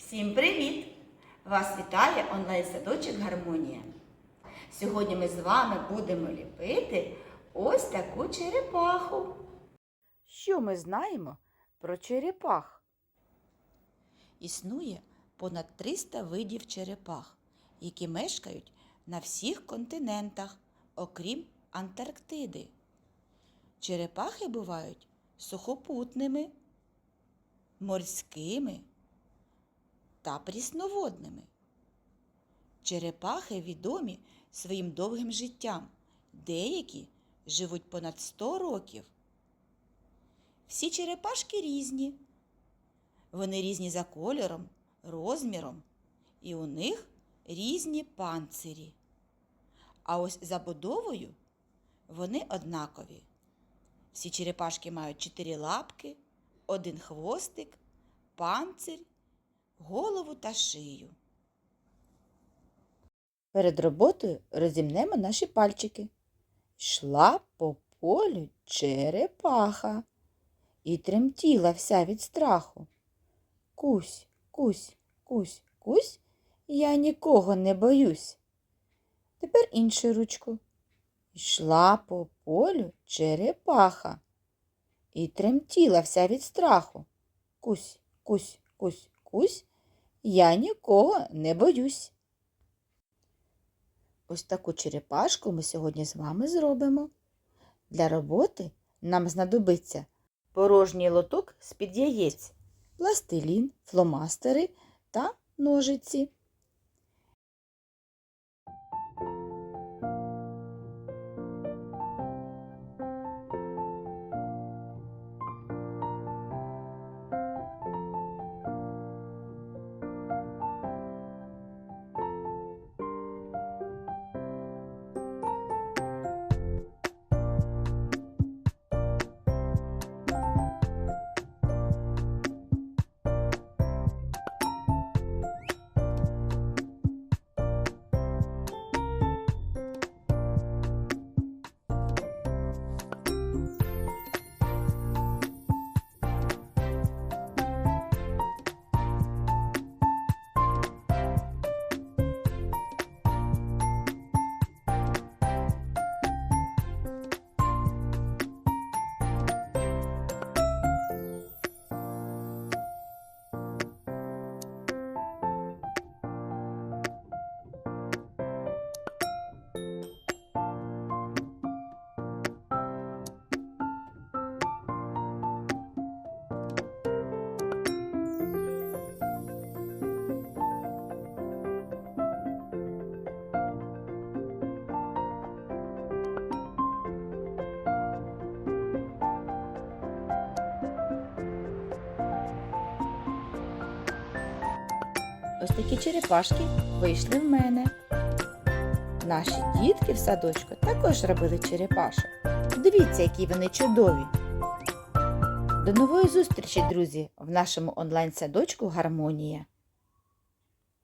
Всім привіт! Вас вітає онлайн-садочок Гармонія. Сьогодні ми з вами будемо ліпити ось таку черепаху. Що ми знаємо про черепах? Існує понад 300 видів черепах, які мешкають на всіх континентах, окрім Антарктиди. Черепахи бувають сухопутними, морськими та прісноводними. Черепахи відомі своїм довгим життям. Деякі живуть понад 100 років. Всі черепашки різні. Вони різні за кольором, розміром, і у них різні панцирі. А ось забудовою вони однакові. Всі черепашки мають чотири лапки, один хвостик, панцир, голову та шию. Перед роботою розімнемо наші пальчики. Йшла по полю черепаха і тремтіла вся від страху. Кусь, кусь, кусь, кусь, я нікого не боюсь. Тепер іншу ручку. Йшла по полю черепаха і тремтіла вся від страху. Кусь, кусь, кусь, кусь, я нікого не боюсь. Ось таку черепашку ми сьогодні з вами зробимо. Для роботи нам знадобиться порожній лоток з-під яєць, пластилін, фломастери та ножиці. Ось такі черепашки вийшли в мене. Наші дітки в садочку також робили черепашок. Дивіться, які вони чудові. До нової зустрічі, друзі, в нашому онлайн-садочку Гармонія.